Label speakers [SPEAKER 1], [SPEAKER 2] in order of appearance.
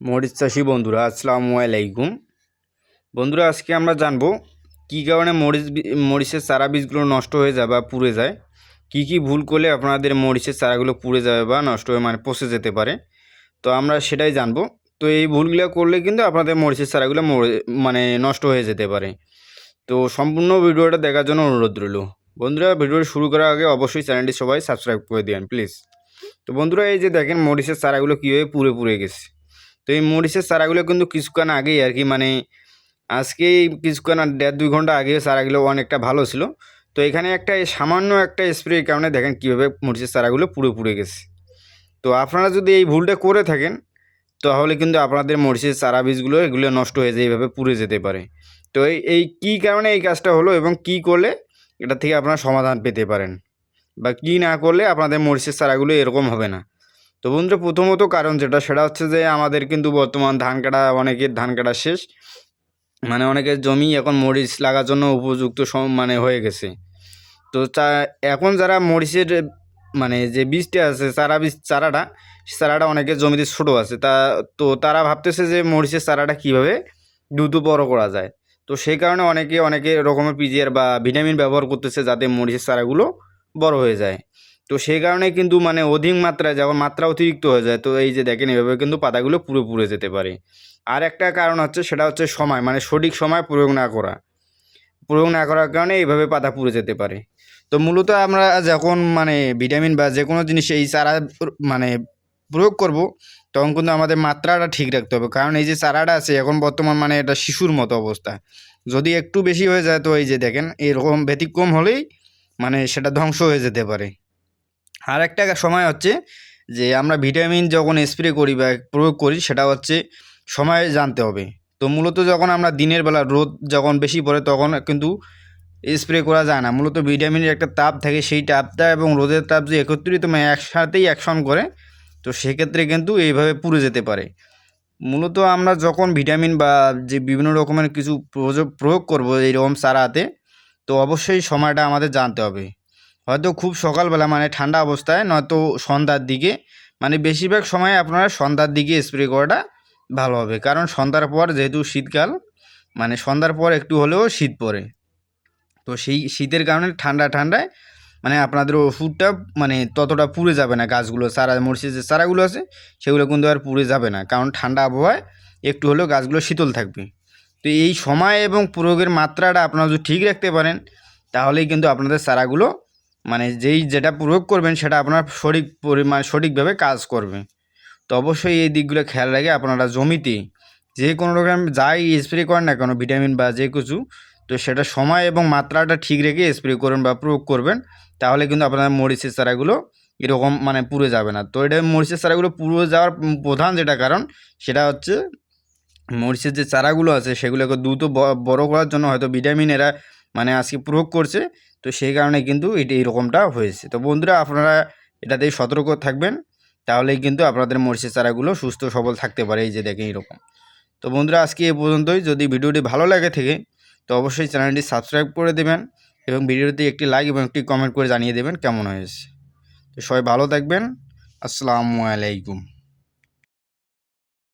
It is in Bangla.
[SPEAKER 1] মরিচ চাষি বন্ধুরা, আসসালামু আলাইকুম। বন্ধুরা, আজকে আমরা জানব কী কারণে মরিচ মরিচের চারা বীজগুলো নষ্ট হয়ে যায় বা পুড়ে যায়, কি কি ভুল করলে আপনাদের মরিচের চারাগুলো পুড়ে যাবে বা নষ্ট হয়ে মানে পচে যেতে পারে। তো আমরা সেটাই জানব। তো এই ভুলগুলো করলে কিন্তু আপনাদের মরিচের চারাগুলো মানে নষ্ট হয়ে যেতে পারে। তো সম্পূর্ণ ভিডিওটা দেখার জন্য অনুরোধ রইল। বন্ধুরা, ভিডিওটা শুরু করার আগে অবশ্যই চ্যানেলটি সবাই সাবস্ক্রাইব করে দিবেন প্লিজ। তো বন্ধুরা, এই যে দেখেন, মরিচের চারাগুলো কীভাবে পুড়ে পুড়ে গেছে। তো এই মরিচের চারাগুলো কিন্তু কিছুক্ষণ আগেই আর কি মানে আজকে কিছুক্ষণ দেড় দুই ঘণ্টা আগে চারাগুলো অনেকটা ভালো ছিল। তো এখানে একটা সামান্য একটা স্প্রের কারণে দেখেন কীভাবে মরিচের চারাগুলো পুড়ে পুড়ে গেছে। তো আপনারা যদি এই ভুলটা করে থাকেন, তাহলে কিন্তু আপনাদের মরিচের চারা বীজগুলো এগুলো নষ্ট হয়ে যায়, এইভাবে পুড়ে যেতে পারে। তো এই এই কী কারণে এই কাজটা হলো এবং কী করলে এটা থেকে আপনারা সমাধান পেতে পারেন? বা কী না করলে আপনাদের মরিচের চারাগুলো এরকম হবে না? তো বন্ধুরা, প্রথমত কারণ যেটা, সেটা হচ্ছে যে আমাদের কিন্তু বর্তমান ধান কাটা, অনেকের ধান কাটা শেষ। মানে অনেকের জমি এখন মরিচ লাগার জন্য উপযুক্ত মানে হয়ে গেছে। তো চা, এখন যারা মরিচের মানে যে বীজটা আছে, চারা বীজ, চারাটা চারাটা অনেকের জমিতে ছোটো আছে। তা, তো তারা ভাবতেছে যে মরিচের চারাটা কীভাবে দ্রুত বড় করা যায়। তো সেই কারণে অনেকে অনেকে রকমের পিজিআর বা ভিটামিন ব্যবহার করতেছে যাতে মরিচের চারাগুলো বড় হয়ে যায়। তো সেই কারণে কিন্তু মানে অধিক মাত্রায় যখন মাত্রা অতিরিক্ত হয়ে যায়। তো এই যে দেখেন, এভাবে কিন্তু পাতাগুলো পুরো পুড়ে যেতে পারে। আর একটা কারণ হচ্ছে, সেটা হচ্ছে সময় মানে সঠিক সময় প্রয়োগ না করা। প্রয়োগ না করার কারণে এইভাবে পাতা পুড়ে যেতে পারে। তো মূলত আমরা যখন মানে ভিটামিন বা যে কোনো জিনিস এই চারা মানে প্রয়োগ করব, তখন কিন্তু আমাদের মাত্রাটা ঠিক রাখতে হবে। কারণ এই যে চারাটা আছে, এখন বর্তমান মানে এটা শিশুর মতো অবস্থা। যদি একটু বেশি হয়ে যায়, তো এই যে দেখেন, এরকম ব্যতিক্রম হলেই মানে সেটা ধ্বংস হয়ে যেতে পারে। আর একটা সময় হচ্ছে যে আমরা ভিটামিন যখন স্প্রে করি বা প্রয়োগ করি, সেটা হচ্ছে সময় জানতে হবে। তো মূলত যখন আমরা দিনের বেলা রোদ যখন বেশি পড়ে তখন কিন্তু স্প্রে করা যায় না। মূলত ভিটামিনের একটা তাপ থাকে, সেই তাপটা এবং রোদের তাপ যে একত্রিত মানে একসাথেই অ্যাকশন করে, তো সেক্ষেত্রে কিন্তু এইভাবে পুড়ে যেতে পারে। মূলত আমরা যখন ভিটামিন বা যে বিভিন্ন রকমের কিছু প্রযোগ করব এইরকম চারাতে তো অবশ্যই সময়টা আমাদের জানতে হবে। হয়তো খুব সকালবেলা মানে ঠান্ডা অবস্থায়, নয়তো সন্ধ্যার দিকে। মানে বেশিরভাগ সময় আপনারা সন্ধ্যার দিকে স্প্রে করাটা ভালো হবে। কারণ সন্ধ্যার পর যেহেতু শীতকাল মানে সন্ধ্যার পর একটু হলেও শীত পড়ে। তো সেই শীতের কারণে ঠান্ডা ঠান্ডায় মানে আপনাদের ওষুধটা মানে ততটা পুড়ে যাবে না গাছগুলো। চারা মরিচের যে চারাগুলো আছে, সেগুলো কিন্তু আর পুড়ে যাবে না। কারণ ঠান্ডা আবহাওয়ায় একটু হলেও গাছগুলো শীতল থাকবে। তো এই সময় এবং প্রয়োগের মাত্রাটা আপনারা যদি ঠিক রাখতে পারেন, তাহলেই কিন্তু আপনাদের চারাগুলো মানে যেই যেটা প্রয়োগ করবেন সেটা আপনার সঠিক পরিমাণ, সঠিকভাবে কাজ করবে। তো অবশ্যই এই দিকগুলো খেয়াল রাখে আপনারা জমিতে যে কোনো রকম যাই স্প্রে করেন না কেন ভিটামিন বা যে কিছু, তো সেটা সময় এবং মাত্রাটা ঠিক রেখে স্প্রে করবেন বা প্রয়োগ করবেন, তাহলে কিন্তু আপনার মরিচের চারাগুলো এরকম মানে পুড়ে যাবে না। তো এটা মরিচের চারাগুলো পুড়ে যাওয়ার প্রধান যেটা কারণ, সেটা হচ্ছে মরিচের যে চারাগুলো আছে সেগুলোকে দ্রুত বড় করার জন্য হয়তো ভিটামিন এরা মানে আজকে প্রয়োগ করছে, তো সেই কারণে কিন্তু এটা এইরকমটা হয়েছে। তো বন্ধুরা, আপনারা এটাতেই সতর্ক থাকবেন, তাহলেই কিন্তু আপনাদের মরিচের চারাগুলো সুস্থ, সবল থাকতে পারে, এই যে দেখেন এরকম। তো বন্ধুরা, আজকে এ পর্যন্তই। যদি ভিডিওটি ভালো লাগে থেকে, তো অবশ্যই চ্যানেলটি সাবস্ক্রাইব করে দেবেন এবং ভিডিওটি একটি লাইক এবং একটি কমেন্ট করে জানিয়ে দেবেন কেমন হয়েছে। তো সবাই ভালো থাকবেন। আসসালামু আলাইকুম।